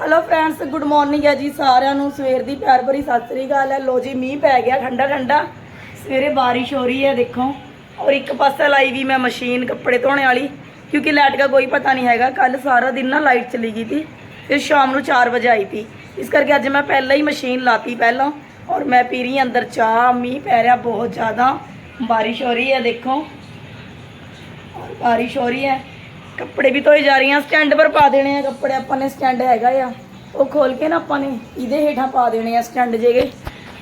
Hello friends good morning ਹੈ ਜੀ ਸਾਰਿਆਂ ਨੂੰ। ਸਵੇਰ ਦੀ ਪਿਆਰ ਭਰੀ ਸਤਿ ਸ੍ਰੀ ਅਕਾਲ ਹੈ। ਲੋ ਜੀ, ਮੀਂਹ ਪੈ ਗਿਆ ਠੰਡਾ ਠੰਡਾ। ਸਵੇਰੇ ਬਾਰਿਸ਼ ਹੋ ਰਹੀ ਹੈ, ਦੇਖੋ। ਔਰ ਇੱਕ ਪਾਸੇ ਲਾਈ ਵੀ ਮੈਂ ਮਸ਼ੀਨ ਕੱਪੜੇ ਧੋਣੇ ਵਾਲੀ, ਕਿਉਂਕਿ ਲਾਈਟ ਦਾ ਕੋਈ ਪਤਾ ਨਹੀਂ ਹੈਗਾ। ਕੱਲ ਸਾਰਾ ਦਿਨ ਨਾ ਲਾਈਟ ਚਲੀ ਗਈ ਥੀ ਫਿਰ ਸ਼ਾਮ ਨੂੰ 4 ਵਜੇ ਆਈ ਥੀ ਇਸ ਕਰਕੇ ਅੱਜ ਮੈਂ ਪਹਿਲਾਂ ਹੀ ਮਸ਼ੀਨ ਲਾਤੀ ਪਹਿਲਾਂ, ਔਰ ਮੈਂ ਪੀ ਰਹੀ ਅੰਦਰ ਚਾਹ। ਮੀਂਹ ਪੈ ਰਿਹਾ ਬਹੁਤ ਜ਼ਿਆਦਾ। ਬਾਰਿਸ਼ ਹੋ ਰਹੀ ਹੈ, ਦੇਖੋ। ਔਰ ਬਾਰਿਸ਼ ਹੋ ਰਹੀ ਹੈ। ਕੱਪੜੇ ਵੀ ਧੋਏ ਜਾ ਰਹੀ ਆ ਸਟੈਂਡ ਪਰ ਪਾ ਦੇਣੇ ਆ ਕੱਪੜੇ, ਆਪਾਂ ਨੇ ਸਟੈਂਡ ਹੈਗਾ ਆ। ਉਹ ਖੋਲ ਕੇ ਨਾ ਆਪਾਂ ਨੇ ਇਹਦੇ ਹੇਠਾਂ ਪਾ ਦੇਣੇ ਆ ਸਟੈਂਡ ਜੇਗੇ।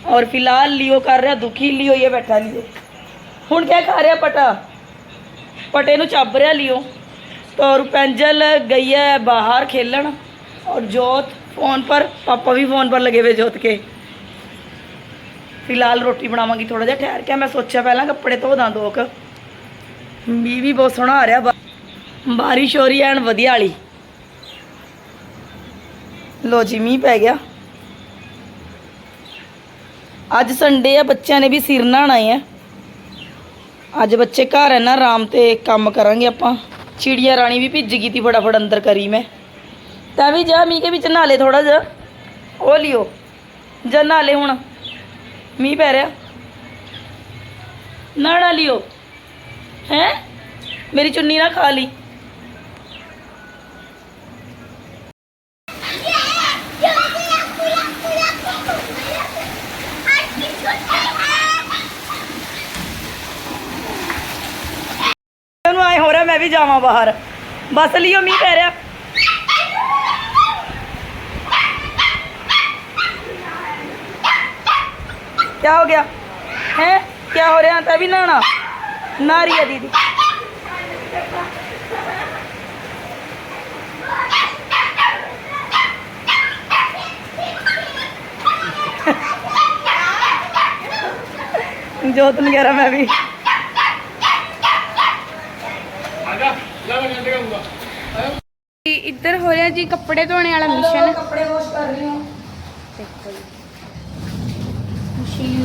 ਔਰ ਫਿਲਹਾਲ ਲਿਓ ਕਰ ਰਿਹਾ, ਦੁਖੀ ਲਿਓ ਇਹ ਬੈਠਾ ਲਿਓ ਹੁਣ ਕਿਆ ਖਾ ਰਿਹਾ ਪਟਾ? ਪਟੇ ਨੂੰ ਚੱਬ ਰਿਹਾ ਲਿਓ ਤਾਂ ਪੈਂਜਲ ਗਈ ਹੈ ਬਾਹਰ ਖੇਲਣ। ਔਰ ਜੋਤ ਫੋਨ ਪਰ, ਪਾਪਾ ਵੀ ਫੋਨ ਪਰ ਲਗੇ ਹੋਏ ਜੋਤ ਕੇ। ਫਿਲਹਾਲ ਰੋਟੀ ਬਣਾਵਾਂਗੀ ਥੋੜਾ ਜਿਹਾ, ਠਹਿਰ ਕੇ ਮੈਂ ਸੋਚਿਆ ਪਹਿਲਾਂ ਕੱਪੜੇ ਧੋ ਦਾਂ, ਦੋਕ। ਮੀਂਹ ਵੀ ਬਹੁਤ ਸੋਹਣਾ ਆ ਰਿਹਾ ਬਾਰਿਸ਼ ਹੋ ਰਹੀ ਐਨ ਵਧੀਆ ਵਾਲੀ। ਲੋ ਜੀ, ਮੀਂਹ ਪੈ ਗਿਆ। ਅੱਜ ਸੰਡੇ ਆ, ਬੱਚਿਆਂ ਨੇ ਵੀ ਸਿਰ ਨਹਾਣਾ ਹੈ ਅੱਜ ਬੱਚੇ ਘਰ ਹੈ ਨਾ, ਆਰਾਮ ਤੇ ਕੰਮ ਕਰਾਂਗੇ ਆਪਾਂ। ਚਿੜੀਆ ਰਾਣੀ ਵੀ ਭਿੱਜ ਗਈ ਤੀ ਫਟਾਫਟ ਅੰਦਰ ਕਰੀ ਮੈਂ। ਤਾਂ ਵੀ ਜਾ, ਮੀਂਹ ਕੇ ਵਿੱਚ ਨਾਲੇ ਲੈ ਥੋੜਾ ਜਿਹਾ। ਉਹ ਲਿਓ, ਜਾ ਨਾਲੇ ਹੁਣ। ਮੀਂਹ ਪੈ ਰਿਹਾ। ਨਹਾਣਾ ਲਿਓ। ਹੈ? ਮੇਰੀ ਚੁੰਨੀ ਨਾ ਖਾ ਲਈ ਉਹਨੂੰ ਆਏ ਹੋ ਰਿਹਾ ਮੈਂ ਵੀ ਜਾਵਾਂ ਬਾਹਰ। ਬਸ ਲਿਓ ਮੀਂਹ ਪੈ ਰਿਹਾ। ਕੀ ਹੋ ਗਿਆ? ਹੈ? ਕੀ ਹੋ ਰਿਹਾ? ਤਾਂ ਵੀ ਨਾਣਾ ਨਾਰੀਆ ਦੀਦੀ। ਜੋਤ ਵਗੈਰਾ ਮੈਂ ਵੀ। है जी कपड़े धोने वाला मशीन कपड़े वॉश कर रही मशीन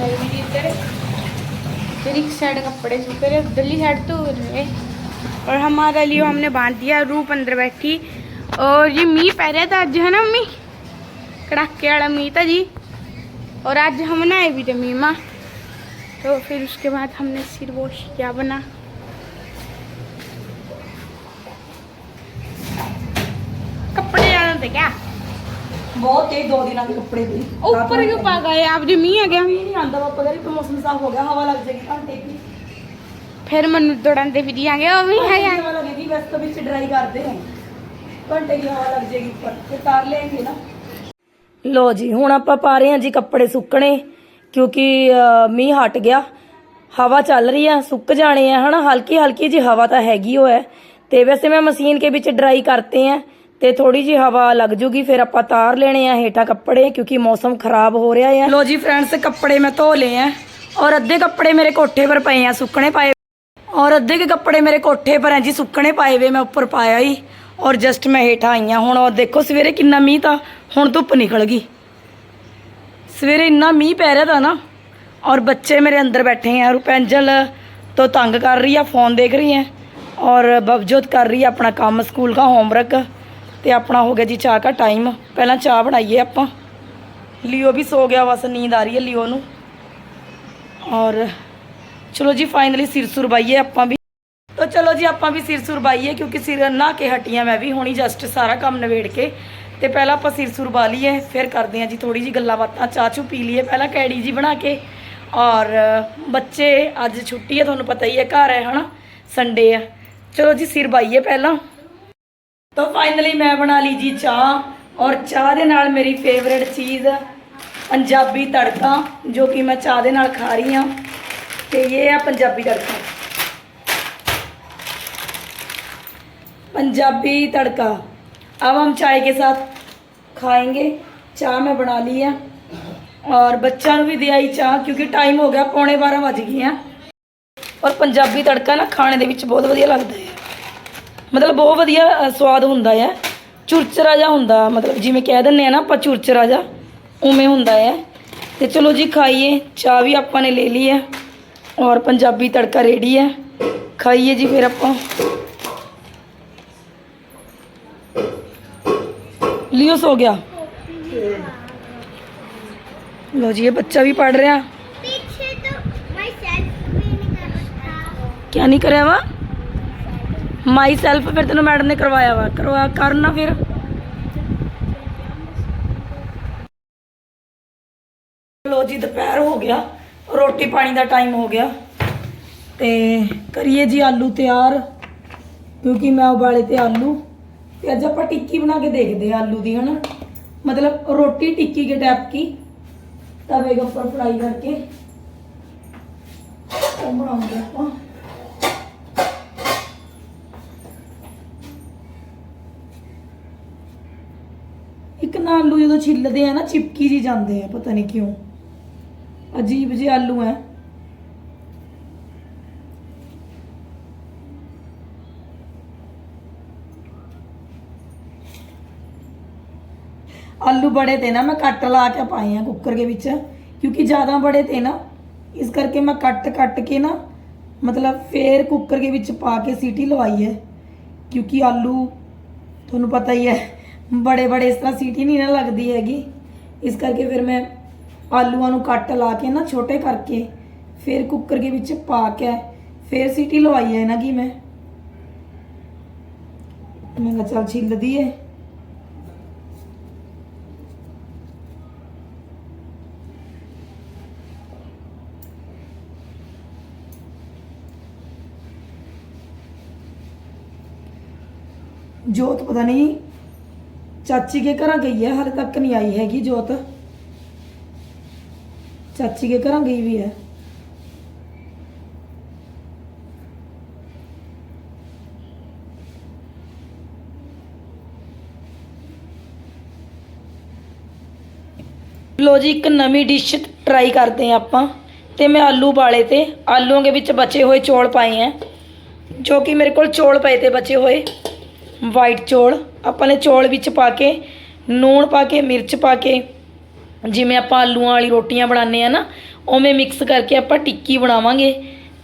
लगी साइड कपड़े सूख रहे साइड तो रहे और हमारा लियो हमने बाँध दिया रूप अंदर बैठी और ये मी पह रहा था आज है ना मम्मी कड़ाके वाला मी था जी और आज हम नए भी थे मीमा तो फिर उसके बाद हमने सिर वॉश किया बना थे क्या बहुत तेज दो दिन के कपड़े भी ऊपर क्यों पा गए आप जो मीह आ गया भी नहीं आंदा पापा कह रही मौसम साफ हो गया हवा लग जाएगी घंटे की ਫਿਰ ਮੈਨੂੰ ਦੌੜਾਉਂਦੇ ਫਿਰੀ ਜਾਂਗੇ ਉਹ ਵੀ ਹੈ ਯਾਰ हवा लगेगी बस तो बीच ड्राई करते हैं घंटे की हवा लग जाएगी ऊपर फिर तार लेंगे ना ਲੋ ਜੀ ਹੁਣ ਆਪਾਂ ਪਾ ਰਹੇ ਹਾਂ ਜੀ ਕੱਪੜੇ ਸੁੱਕਣੇ ਕਿਉਂਕਿ ਅਹ, ਮੀਂਹ ਹਟ ਗਿਆ ਹਵਾ ਚੱਲ ਰਹੀ ਆ ਸੁੱਕ ਜਾਣੇ ਆ ਹਨਾ ਹਲਕੀ ਹਲਕੀ ਜੀ ਹਵਾ ਤਾਂ ਹੈਗੀ ਹੋ ਹੈ ਤੇ ਵੈਸੇ ਮੈਂ ਮਸ਼ੀਨ ਕੇ ਵਿੱਚ ਡਰਾਈ ਕਰਤੇ ਆ ਤੇ ਥੋੜੀ ਜੀ ਹਵਾ ਲੱਗ ਜੂਗੀ, ਫਿਰ ਆਪਾਂ ਤਾਰ ਲੈਣੇ ਆ ਹੇਠਾਂ ਕੱਪੜੇ, ਕਿਉਂਕਿ ਮੌਸਮ ਖਰਾਬ ਹੋ ਰਿਹਾ ਹੈ ਲੋ ਜੀ ਫਰੈਂਡਸ, ਕੱਪੜੇ ਮੈਂ ਧੋ ਲਏ ਆ। ਔਰ ਅੱਧੇ ਕੱਪੜੇ ਮੇਰੇ ਕੋਠੇ ਪਰ ਪਏ ਆ, ਸੁੱਕਣੇ ਪਾਏ। ਔਰ ਅੱਧੇ ਕੇ ਕੱਪੜੇ ਮੇਰੇ ਕੋਠੇ ਪਰ ਹੈ ਜੀ, ਸੁੱਕਣੇ ਪਾਏ ਵੇ ਮੈਂ ਉੱਪਰ ਪਾਇਆ ਹੀ ਔਰ ਜਸਟ ਮੈਂ ਹੇਠਾਂ ਆਈ ਹਾਂ ਹੁਣ, ਔਰ ਦੇਖੋ ਸਵੇਰੇ ਕਿੰਨਾ ਮੀਂਹ ਤਾਂ, ਹੁਣ ਧੁੱਪ ਨਿਕਲ ਗਈ। ਸਵੇਰੇ ਇੰਨਾ ਮੀਂਹ ਪੈ ਰਿਹਾ ਤਾਂ ਨਾ, ਔਰ ਬੱਚੇ ਮੇਰੇ ਅੰਦਰ ਬੈਠੇ ਆ, ਰੁਪੈਂਜਲ ਤੋਂ ਤੰਗ ਕਰ ਰਹੀ ਆ, ਫੋਨ ਦੇਖ ਰਹੀ ਹੈ ਔਰ ਬਵਜੋਤ ਕਰ ਰਹੀ ਆ ਆਪਣਾ ਕੰਮ, ਸਕੂਲ ਦਾ ਹੋਮਵਰਕ ਤੇ ਆਪਣਾ ਹੋ ਗਿਆ ਜੀ ਚਾਹ ਦਾ ਟਾਈਮ ਪਹਿਲਾਂ ਚਾਹ ਬਣਾਈਏ ਆਪਾਂ। ਲਿਓ ਵੀ ਸੋ ਗਿਆ ਬਸ, ਨੀਂਦ ਆ ਰਹੀ ਹੈ ਲਿਓ ਨੂੰ। ਔਰ ਚਲੋ ਜੀ ਫਾਈਨਲੀ ਸਿਰ ਸੁਰਬਾਈਏ ਆਪਾਂ ਵੀ। ਤਾਂ ਚਲੋ ਜੀ, ਆਪਾਂ ਵੀ ਸਿਰ ਸੁਰਬਾਈਏ ਕਿਉਂਕਿ ਸਿਰ ਨਹਾ ਕੇ ਹਟੀਆਂ ਮੈਂ ਵੀ, ਹੁਣੀ ਜਸਟ ਸਾਰਾ ਕੰਮ ਨਵੇੜ ਕੇ। ਤੇ ਪਹਿਲਾਂ ਆਪਾਂ ਸਿਰ ਸੁਰਬਾ ਲਈਏ, ਫਿਰ ਕਰਦੇ ਹਾਂ ਜੀ ਥੋੜੀ ਜੀ ਗੱਲਾਂ ਬਾਤਾਂ, ਚਾਹ ਚੂ ਪੀ ਲਈਏ ਪਹਿਲਾਂ ਕੈੜੀ ਜੀ ਬਣਾ ਕੇ। ਔਰ ਬੱਚੇ, ਅੱਜ ਛੁੱਟੀ ਹੈ, ਤੁਹਾਨੂੰ ਪਤਾ ਹੀ ਹੈ, ਘਰ ਹੈ, ਹਨਾ ਸੰਡੇ ਆ। ਚਲੋ ਜੀ, ਸਿਰ ਬਾਈਏ ਪਹਿਲਾਂ। ਤਾਂ ਫਾਈਨਲੀ ਮੈਂ ਬਣਾ ਲਈ ਜੀ ਚਾਹ ਔਰ ਚਾਹ ਦੇ ਨਾਲ ਮੇਰੀ ਫੇਵਰੇਟ ਚੀਜ਼ ਪੰਜਾਬੀ ਤੜਕਾ ਜੋ ਕਿ ਮੈਂ ਚਾਹ ਦੇ ਨਾਲ ਖਾ ਰਹੀ ਹਾਂ ਤੇ ਇਹ ਹੈ ਪੰਜਾਬੀ तड़का पंजाबी तड़का अब हम चाय के साथ खाएंगे चाय मैं बना ली है और बच्चा ਨੂੰ ਵੀ ਦਿਆਈ ਚਾਹ ਕਿਉਂਕਿ ਟਾਈਮ ਹੋ ਗਿਆ ਪੌਣੇ 12 ਵੱਜ ਗਏ ਆ ਔਰ ਪੰਜਾਬੀ ਤੜਕਾ ਨਾ ਖਾਣੇ ਦੇ ਵਿੱਚ ਬਹੁਤ ਵਧੀਆ ਲੱਗਦਾ ਹੈ ਮਤਲਬ ਬਹੁਤ ਵਧੀਆ ਅ, ਸਵਾਦ ਹੁੰਦਾ ਹੈ ਚੁਰਚਰਾ ਜਿਹਾ ਹੁੰਦਾ ਮਤਲਬ ਜਿਵੇਂ ਕਹਿ ਦਿੰਦੇ ਆ ਨਾ ਆਪਾਂ ਚੁਰਚਰਾ ਜਿਹਾ ਉਵੇਂ ਹੁੰਦਾ ਹੈ ਤੇ ਚਲੋ ਜੀ ਖਾਈਏ ਚਾਹ ਵੀ ਆਪਾਂ ਨੇ ਲੈ ਲਈ ਹੈ ਔਰ ਪੰਜਾਬੀ ਤੜਕਾ ਰੈਡੀ ਹੈ ਖਾਈਏ ਜੀ ਫਿਰ ਆਪਾਂ लियो सो गया लो जी ये बच्चा भी पढ़ रहा पीछे तो मैं सेल्फ भी नहीं कर रहा ਮਾਈ ਸੈਲਫ ਫਿਰ ਤੈਨੂੰ ਮੈਡਮ ਨੇ ਕਰਵਾਇਆ ਵਾ। ਕਰਵਾ ਕਰਨਾ ਫਿਰ। ਲੋ ਜੀ, ਦੁਪਹਿਰ ਹੋ ਗਿਆ। ਰੋਟੀ ਪਾਣੀ ਦਾ ਟਾਈਮ ਹੋ ਗਿਆ। ਤੇ ਕਰੀਏ ਜੀ ਆਲੂ ਤਿਆਰ, ਕਿਉਂਕਿ ਮੈਂ ਉਬਾਲੇ ਤੇ ਆਲੂ। ਤੇ ਅੱਜ ਆਪਾਂ ਟਿੱਕੀ ਬਣਾ ਕੇ ਦੇਖਦੇ ਆ ਆਲੂ ਦੀ, ਹਨਾ। ਮਤਲਬ ਰੋਟੀ ਟਿੱਕੀ ਕੇ ਟਾਈਪ ਕੀ। ਤਵੇ ਉੱਪਰ ਫਰਾਈ ਕਰਕੇ। ਉਹ ਬਣਾਉਂਦੇ ਆਪਾਂ। ਇੱਕ ਨਾ ਆਲੂ ਜਦੋਂ ਛਿੱਲਦੇ ਆ ਨਾ, ਚਿਪਕੀ ਜੀ ਜਾਂਦੇ ਆ, ਪਤਾ ਨਹੀਂ ਕਿਉਂ। ਅਜੀਬ ਜਿਹੇ ਆਲੂ ਹੈ ਆਲੂ ਬੜੇ ਤੇ ਨਾ ਮੈਂ ਕੱਟ ਲਾ ਕੇ ਪਾਏ ਆ ਕੁੱਕਰ ਦੇ ਵਿੱਚ, ਕਿਉਂਕਿ ਜ਼ਿਆਦਾ ਬੜੇ ਤੇ ਨਾ, ਇਸ ਕਰਕੇ ਮੈਂ ਕੱਟ ਕੱਟ ਕੇ ਨਾ, ਮਤਲਬ ਫੇਰ ਕੁੱਕਰ ਦੇ ਵਿੱਚ ਪਾ ਕੇ ਸੀਟੀ ਲਵਾਈ ਹੈ ਕਿਉਂਕਿ ਆਲੂ, ਤੁਹਾਨੂੰ ਪਤਾ ਹੀ ਹੈ ਬੜੇ ਬੜੇ ਇਸ ਤਰ੍ਹਾਂ ਸੀਟੀ ਨਹੀਂ ਨਾ ਲੱਗਦੀ ਹੈਗੀ ਇਸ ਕਰਕੇ ਫਿਰ ਮੈਂ ਆਲੂਆਂ ਨੂੰ ਕੱਟ ਲਾ ਕੇ ਨਾ ਛੋਟੇ ਕਰਕੇ ਫਿਰ ਕੁੱਕਰ ਦੇ ਵਿੱਚ ਪਾ ਕੇ ਫਿਰ ਸੀਟੀ ਲਵਾਈ ਹੈ ਇਹਨਾਂ ਕੀ ਮੈਂ ਮੈਂ ਕਿਹਾ ਚੱਲ ਛਿੱਲਦੀ ਹੈ ਜੋਤ ਪਤਾ ਨਹੀਂ ਚਾਚੀ ਕੇ ਘਰਾਂ ਗਈ ਹੈ ਹਾਲੇ ਤੱਕ ਨਹੀਂ ਆਈ ਹੈਗੀ ਜੋਤ ਚਾਚੀ ਕੇ ਘਰਾਂ ਗਈ ਵੀ ਹੈ ਲੋ ਜੀ ਇੱਕ ਨਵੀਂ ਡਿਸ਼ ਟਰਾਈ ਕਰਦੇ ਹਾਂ ਆਪਾਂ ਤੇ ਮੈਂ ਆਲੂ ਉਬਾਲੇ ਤੇ ਆਲੂਆਂ ਦੇ ਵਿੱਚ ਬਚੇ ਹੋਏ ਚੌਲ ਪਾਏ ਹੈ ਜੋ ਕਿ ਮੇਰੇ ਕੋਲ ਚੌਲ ਪਏ ਤੇ ਬਚੇ ਹੋਏ ਵਾਈਟ ਚੌਲ ਆਪਾਂ ਨੇ ਚੌਲ ਵਿੱਚ ਪਾ ਕੇ ਨੂਣ ਪਾ ਕੇ ਮਿਰਚ ਪਾ ਕੇ ਜਿਵੇਂ ਆਪਾਂ ਆਲੂਆਂ ਵਾਲੀ ਰੋਟੀਆਂ ਬਣਾਉਂਦੇ ਆ ਨਾ ਉਵੇਂ ਮਿਕਸ ਕਰਕੇ ਆਪਾਂ ਟਿੱਕੀ ਬਣਾਵਾਂਗੇ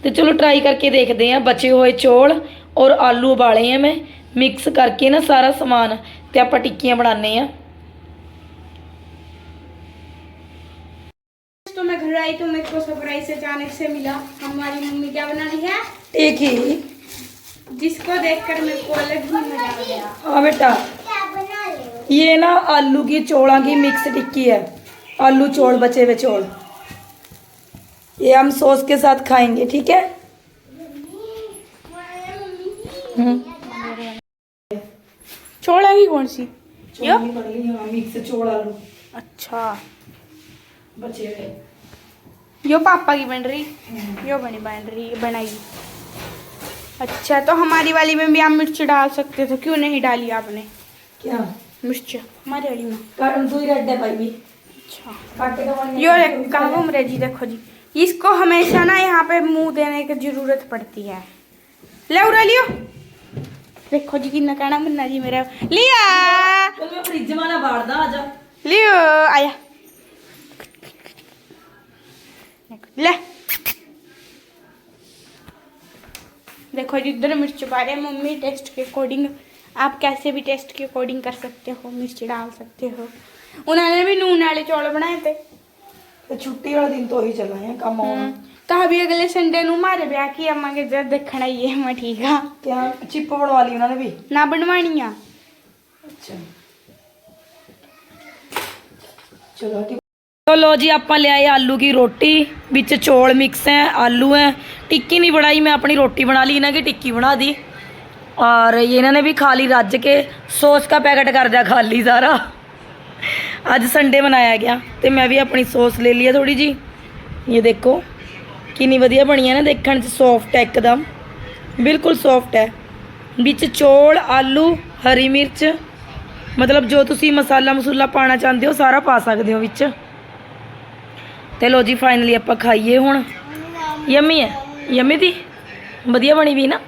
ਤੇ ਚਲੋ ਟਰਾਈ ਕਰਕੇ ਦੇਖਦੇ ਆ ਬਚੇ ਹੋਏ ਚੌਲ ਔਰ ਆਲੂ ਉਬਾਲੇ ਆ ਮੈਂ ਮਿਕਸ ਕਰਕੇ ਨਾ ਸਾਰਾ ਸਮਾਨ ਤੇ ਆਪਾਂ ਟਿੱਕੀਆਂ ਬਣਾਉਂਦੇ ਆ तो मैं घर आई तो मेरे को सरप्राइज अचानक से मिला हमारी मम्मी क्या बना रही है एक ही जिसको देखकर मेरे को अलग ही मज़ा आ गया। हाँ बेटा। क्या बना ले ये ना आलू की चौड़ा की मिक्स टिक्की है। आलू चौल बचे हुए चौल। ये हम सॉस के साथ खाएँगे ठीक है? हम्म। छोड़ा ही कौन सी? यो? मिक्स चौल आलू। अच्छा। बचे हुए। यो पापा की बन रही? यो बनी बन रही बनाई। अच्छा तो हमारी वाली में भी आप मिर्च डाल सकते थे क्यों नहीं डाली आपने? क्या? मिर्च हमारी वाली में। काटन ही रेड भाई। भी अच्छा यो मेरे जी देखो जी। इसको हमेशा ना यहाँ पे मुँह देने की ज़रूरत पड़ती है। ले उड़ा लियो। देखो जी कितना कहना मन्ना जी मेरा। लिया। मैं फ्रिज में ना बाढ़ दा आजा। लियो आया। ले। देखो जी इधर मिर्च पा रहे हैं मम्मी टेस्ट के अकॉर्डिंग आप कैसे भी टेस्ट के अकॉर्डिंग कर सकते हो मिर्च डाल सकते हो उन्होंने भी नून वाले चौल बनाए थे ਤੇ ਛੁੱਟੀ ਵਾਲੇ ਦਿਨ ਤੋਂ ਹੀ ਚੱਲਾਂ ਹੈ ਕੰਮ ਆਉਣ ਤਾਂ ਵੀ ਅਗਲੇ ਸੰਡੇ ਨੂੰ ਮਾਰੇ ਵਿਆਹ ਕੀ ਆਵਾਂਗੇ ਜਦ ਦੇਖਣਾ ਹੀ ਹੈ ਮੈਂ ਠੀਕ ਆ ਕਿਆ ਚਿੱਪ ਬਣਵਾ ਲਈ ਉਹਨਾਂ ਨੇ ਵੀ ਨਾ ਬਣਵਾਣੀ ਆ ਅੱਛਾ ਚਲੋ ਠੀਕ तो लो जी आप ले आए आलू की रोटी बिच चौल मिक्स हैं आलू हैं टिक्की नहीं बनाई मैं अपनी रोटी बना ली इन्हें की टिक्की बना दी और ये इन्होंने भी खा ली रज के सॉस का पैकेट कर दिया खाली सारा ਅੱਜ ਸੰਡੇ ਮਨਾਇਆ ਗਿਆ ਤੇ ਮੈਂ ਵੀ ਆਪਣੀ ਸੌਸ ਲੈ ਲਈ ਹੈ ਥੋੜੀ ਜੀ ਇਹ ਦੇਖੋ ਕਿੰਨੀ ਵਧੀਆ ਬਣੀ ਹੈ ਨਾ ਦੇਖਣ 'ਚ ਸੌਫਟ ਹੈ ਇੱਕਦਮ ਬਿਲਕੁਲ ਸੌਫਟ ਹੈ ਵਿੱਚ ਚੌਲ ਆਲੂ ਹਰੀ ਮਿਰਚ ਮਤਲਬ ਜੋ ਤੁਸੀਂ ਮਸਾਲਾ ਮਸੂਲਾ ਪਾਣਾ ਚਾਹੁੰਦੇ ਹੋ ਸਾਰਾ ਪਾ ਸਕਦੇ ਹੋ ਵਿੱਚ ਤੇ ਲੋ ਜੀ ਫਾਈਨਲੀ ਆਪਾਂ ਖਾਈਏ ਹੁਣ ਯਮੀ ਹੈ ਯਮੀ ਦੀ? ਵਧੀਆ ਬਣੀ ਵੀ ਨਾ।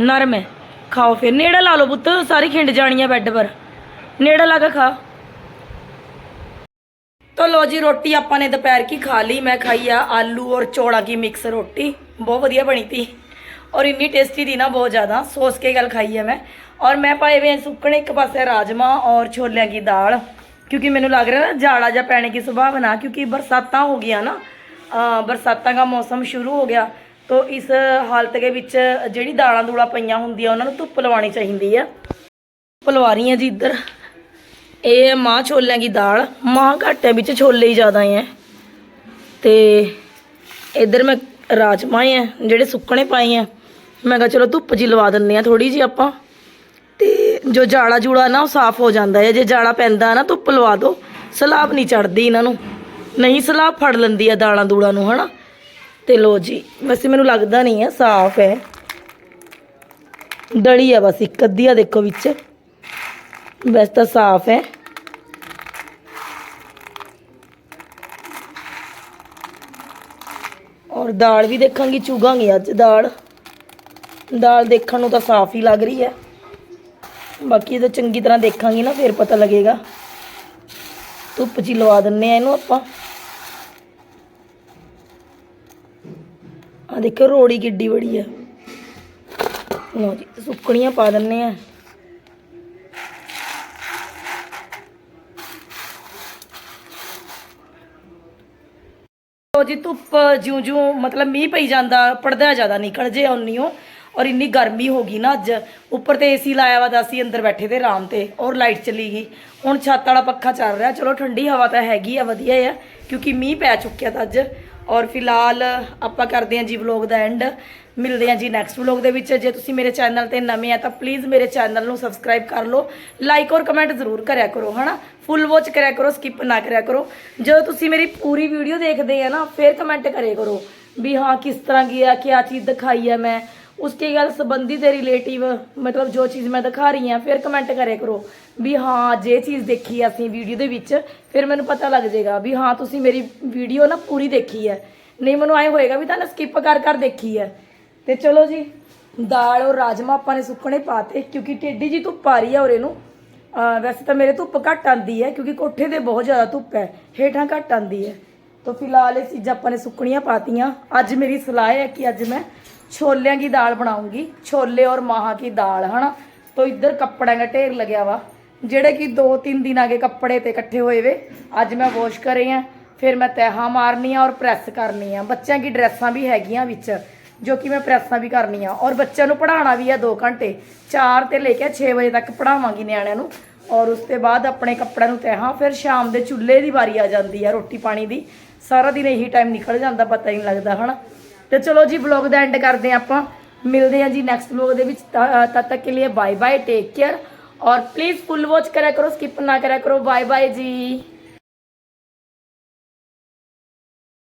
ਨਰਮ ਹੈ। ਖਾਓ ਫਿਰ। ਨੇੜਾ ਲਾ ਲਓ ਪੁੱਤ, ਸਾਰੀ ਖਿੰਡ ਜਾਣੀ ਹੈ ਬੈੱਡ ਪਰ। ਨੇੜਾ ਲਾ ਕੇ ਖਾ। ਤੋ ਲੋ ਜੀ, ਰੋਟੀ ਆਪਾਂ ਨੇ ਦੁਪਹਿਰ ਕੀ ਖਾ ਲਈ। ਮੈਂ ਖਾਈ ਆ ਆਲੂ ਔਰ ਚੋੜਾ ਕੀ ਮਿਕਸ ਰੋਟੀ। ਬਹੁਤ ਵਧੀਆ ਬਣੀ ਤੀ। ਔਰ ਇੰਨੀ ਟੇਸਟੀ ਦੀ ਨਾ ਬਹੁਤ ਜ਼ਿਆਦਾ। ਸੋਸ ਕੇ ਗੱਲ ਖਾਈ ਹੈ ਮੈਂ। ਔਰ ਮੈਂ ਪਾਏ ਵੇ ਸੁੱਕਣੇ, ਇੱਕ ਪਾਸੇ ਰਾਜਮਾ ਔਰ ਛੋਲਿਆਂ ਦੀ ਦਾਲ। ਕਿਉਂਕਿ ਮੈਨੂੰ ਲੱਗ ਰਿਹਾ ਨਾ, ਜਾੜਾ ਜਾਂ ਪੈਣੇ ਦੀ ਸੁਭਾਵਨਾ, ਕਿਉਂਕਿ ਬਰਸਾਤਾਂ ਹੋ ਗਈਆਂ ਨਾ। ਅ, ਬਰਸਾਤਾਂ ਦਾ ਮੌਸਮ ਸ਼ੁਰੂ ਹੋ ਗਿਆ ਤੋ ਇਸ ਹਾਲਤ ਦੇ ਵਿੱਚ ਜਿਹੜੀ ਦਾਲਾਂ ਦੂਲਾਂ ਪਈਆਂ ਹੁੰਦੀਆਂ ਉਹਨਾਂ ਨੂੰ ਧੁੱਪ ਲਵਾਉਣੀ ਚਾਹੀਦੀ ਆ। ਲਵਾ ਰਹੀ ਹਾਂ ਜੀ ਇੱਧਰ। ਇਹ ਹੈ ਮਾਂ ਛੋਲਿਆਂ ਦੀ ਦਾਲ। ਮਾਂ ਘੱਟ ਹੈ ਵਿੱਚ ਛੋਲੇ ਹੀ ਜ਼ਿਆਦਾ ਹੈ ਤੇ ਇੱਧਰ ਮੈਂ ਰਾਜਮਾ ਹੈ ਜਿਹੜੇ ਸੁੱਕਣੇ ਪਾਏ ਆ ਮੈਂ ਕਿਹਾ ਚਲੋ ਧੁੱਪ ਜੀ ਲਵਾ ਦਿੰਦੇ ਆ ਥੋੜੀ ਜੀ ਆਪਾਂ। ਤੇ ਜੋ ਜਾਲਾ ਜੂੜਾ ਨਾ ਉਹ ਸਾਫ਼ ਹੋ ਜਾਂਦਾ ਹੈ ਜੇ ਜਾਲਾ ਪੈਂਦਾ ਨਾ ਧੁੱਪ ਲਵਾ ਦਿਓ ਸਲਾਬ ਨਹੀਂ ਚੜਦੀ ਇਹਨਾਂ ਨੂੰ। ਨਹੀਂ ਸਲਾਹ ਫੜ ਲੈਂਦੀ ਆ ਦਾਲਾਂ ਦੂਲਾਂ ਨੂੰ, ਹਨਾ? ਤੇ ਲੋ ਜੀ, ਵੈਸੇ ਮੈਨੂੰ ਲੱਗਦਾ ਨਹੀਂ ਹੈ ਸਾਫ਼ ਹੈ। ਦੜੀ ਆ ਬਸ ਇੱਕ, ਅੱਧੀ ਆ ਦੇਖੋ ਵਿੱਚ। ਵੈਸੇ ਤਾਂ ਸਾਫ਼ ਹੈ। ਔਰ ਦਾਲ ਵੀ ਦੇਖਾਂਗੀ, ਚੁਗਾਂਗੀ ਅੱਜ ਦਾਲ। ਦਾਲ ਦੇਖਣ ਨੂੰ ਤਾਂ ਸਾਫ਼ ਹੀ ਲੱਗ ਰਹੀ ਹੈ। ਬਾਕੀ ਇਹਦਾ ਚੰਗੀ ਤਰ੍ਹਾਂ ਦੇਖਾਂਗੀ ਨਾ, ਫਿਰ ਪਤਾ ਲੱਗੇਗਾ। ਧੁੱਪ 'ਚ ਲਵਾ ਦਿੰਨੇ ਆ ਇਹਨੂੰ ਆਪਾਂ। ਆ ਦੇਖੋ ਰੋੜੀ ਕਿੱਡੀ ਬੜੀ ਆ। ਲਓ ਜੀ, ਸੁੱਕਣੀਆਂ ਪਾ ਦਿੰਨੇ ਆ। ਉਹ ਜੀ, ਧੁੱਪ ਜਿਉਂ ਜਿਉਂ ਮਤਲਬ ਮੀਂਹ ਪਈ ਜਾਂਦਾ, ਪੜਦਾ ਜ਼ਿਆਦਾ ਨਿਕਲ ਜੇ ਉਨੀਓ ਔਰ ਇੰਨੀ ਗਰਮੀ ਹੋ ਗਈ ਨਾ ਅੱਜ, ਉੱਪਰ ਤੇ ਏਸੀ ਲਾਇਆ ਵਾ ਤਾਂ ਅਸੀਂ ਅੰਦਰ ਬੈਠੇ ਤੇ ਆਰਾਮ ਤੇ, ਔਰ ਲਾਈਟ ਚਲੀ ਗਈ। ਹੁਣ ਛੱਤ ਵਾਲਾ ਪੱਖਾ ਚੱਲ ਰਿਹਾ, ਚਲੋ ਠੰਡੀ ਹਵਾ ਤਾਂ ਹੈਗੀ ਆ, ਵਧੀਆ ਆ, ਕਿਉਂਕਿ ਮੀਂਹ ਪੈ ਚੁੱਕਿਆ ਤਾਂ ਅੱਜ। ਔਰ ਫਿਲਹਾਲ ਆਪਾਂ ਕਰਦੇ ਹਾਂ ਜੀ ਵਲੌਗ ਦਾ ਐਂਡ ਮਿਲਦੇ ਹਾਂ ਜੀ ਨੈਕਸਟ ਵਲੌਗ ਦੇ ਵਿੱਚ। ਜੇ ਤੁਸੀਂ ਮੇਰੇ ਚੈਨਲ ਤੇ ਨਵੇਂ ਆ ਤਾਂ ਪਲੀਜ਼ ਮੇਰੇ ਚੈਨਲ ਨੂੰ ਸਬਸਕ੍ਰਾਈਬ ਕਰ ਲਓ। ਲਾਈਕ ਔਰ ਕਮੈਂਟ ਜ਼ਰੂਰ ਕਰਿਆ ਕਰੋ, ਹਨਾ? ਫੁੱਲ ਵਾਚ ਕਰਿਆ ਕਰੋ ਸਕਿਪ ਨਾ ਕਰਿਆ ਕਰੋ। ਜਦੋਂ ਤੁਸੀਂ ਮੇਰੀ ਪੂਰੀ ਵੀਡੀਓ ਦੇਖਦੇ ਆ ਨਾ, ਫਿਰ ਕਮੈਂਟ ਕਰਿਆ ਕਰੋ ਵੀ ਹਾਂ ਕਿਸ ਤਰ੍ਹਾਂ ਕੀ ਆ ਕੀ ਚੀਜ਼ ਦਿਖਾਈ ਹੈ ਮੈਂ। ਉਸਕੇ ਗੱਲ ਸੰਬੰਧੀ ਦੇ ਰਿਲੇਟਿਵ ਮਤਲਬ ਜੋ ਚੀਜ਼ ਮੈਂ ਦਿਖਾ ਰਹੀ ਹਾਂ, ਫਿਰ ਕਮੈਂਟ ਕਰਿਆ ਕਰੋ। ਵੀ ਹਾਂ, ਜੇ ਚੀਜ਼ ਦੇਖੀ ਹੈ ਅਸੀਂ ਵੀਡੀਓ ਦੇ ਵਿੱਚ, ਫਿਰ ਮੈਨੂੰ ਪਤਾ ਲੱਗ ਜਾਏਗਾ ਵੀ ਹਾਂ, ਤੁਸੀਂ ਮੇਰੀ ਵੀਡੀਓ ਨਾ ਪੂਰੀ ਦੇਖੀ ਹੈ। ਨਹੀਂ, ਮੈਨੂੰ ਐ ਹੋਏਗਾ ਵੀ ਤੁਹਾਨੂੰ ਸਕਿਪ ਕਰ ਕਰ ਦੇਖੀ ਹੈ। ਤੇ ਚਲੋ ਜੀ, ਦਾਲ ਔਰ ਰਾਜਮਾ ਆਪਾਂ ਨੇ ਸੁੱਕਣੇ ਪਾਤੇ, ਕਿਉਂਕਿ ਟੇਡੀ ਜੀ ਧੁੱਪ ਆ ਰਹੀ ਹੈ ਔਰ ਇਹਨੂੰ ਵੈਸੇ ਤਾਂ ਮੇਰੇ ਧੁੱਪ ਘੱਟ ਆਂਦੀ ਹੈ, ਕਿਉਂਕਿ ਕੋਠੇ ਤੇ ਬਹੁਤ ਜ਼ਿਆਦਾ ਧੁੱਪ ਹੈ, ਹੇਠਾਂ ਘੱਟ ਆਂਦੀ ਹੈ। ਤਾਂ ਫਿਲਹਾਲ ਇਹ ਚੀਜ਼ਾਂ ਆਪਾਂ ਨੇ ਸੁੱਕਣੀਆਂ ਪਾਤੀਆਂ। ਅੱਜ ਮੇਰੀ ਸਲਾਹ ਹੈ ਕਿ ਅੱਜ ਮੈਂ ਛੋਲਿਆਂ ਦੀ ਦਾਲ ਬਣਾਉਂਗੀ, ਛੋਲੇ ਔਰ ਮਾਹਾਂ ਦੀ ਦਾਲ, ਹਨਾ? ਤਾਂ ਇੱਧਰ ਕੱਪੜਿਆਂ ਦਾ ਢੇਰ ਲੱਗਿਆ ਵਾ। ਜਿਹੜੇ ਕਿ 2-3 ਦਿਨ ਆਗੇ ਕੱਪੜੇ ਤੇ ਇਕੱਠੇ ਹੋਏ ਵੇ, ਅੱਜ ਮੈਂ ਵਾਸ਼ ਕਰੇ ਆ, ਫਿਰ ਮੈਂ ਤਹਿਹਾਂ ਮਾਰਨੀ ਆ ਔਰ ਪ੍ਰੈਸ ਕਰਨੀ ਆ। ਬੱਚਿਆਂ ਦੀ ਡਰੈਸਾਂ ਵੀ ਹੈਗੀਆਂ ਵਿੱਚ, ਜੋ ਕਿ ਮੈਂ ਪ੍ਰੈਸਾਂ ਵੀ ਕਰਨੀਆਂ ਔਰ ਬੱਚਿਆਂ ਨੂੰ ਪੜ੍ਹਾਉਣਾ ਵੀ ਆ 2 ਘੰਟੇ 4 ਤੇ ਲੈ ਕੇ 6 ਵਜੇ ਤੱਕ ਪੜ੍ਹਾਵਾਂਗੀ ਨਿਆਣਿਆਂ ਨੂੰ। ਔਰ ਉਸ ਤੋਂ ਬਾਅਦ ਆਪਣੇ ਕੱਪੜਿਆਂ ਨੂੰ ਤੈਹਾਂ, ਫਿਰ ਸ਼ਾਮ ਦੇ ਚੁੱਲ੍ਹੇ ਦੀ ਵਾਰੀ ਆ ਜਾਂਦੀ ਆ ਰੋਟੀ ਪਾਣੀ ਦੀ। ਸਾਰਾ ਦਿਨ ਇਹੀ ਟਾਈਮ ਨਿਕਲ ਜਾਂਦਾ, ਪਤਾ ਹੀ ਨਹੀਂ ਲੱਗਦਾ, ਹਨਾ? ਤੇ ਚਲੋ ਜੀ ਵਲੌਗ ਦਾ ਐਂਡ ਕਰਦੇ ਹਾਂ ਆਪਾਂ। ਮਿਲਦੇ ਹਾਂ ਜੀ ਨੈਕਸਟ ਵਲੌਗ ਦੇ ਵਿੱਚ। ਤ- ਤਦ ਤੱਕ ਕੇ ਲਈ ਬਾਏ ਬਾਏ ਟੇਕ ਕੇਅਰ ਔਰ ਪਲੀਜ਼ ਫੁੱਲ ਵਾਚ ਕਰਿਆ ਕਰੋ ਸਕਿਪ ਨਾ ਕਰਿਆ ਕਰੋ। ਬਾਏ ਬਾਏ ਜੀ।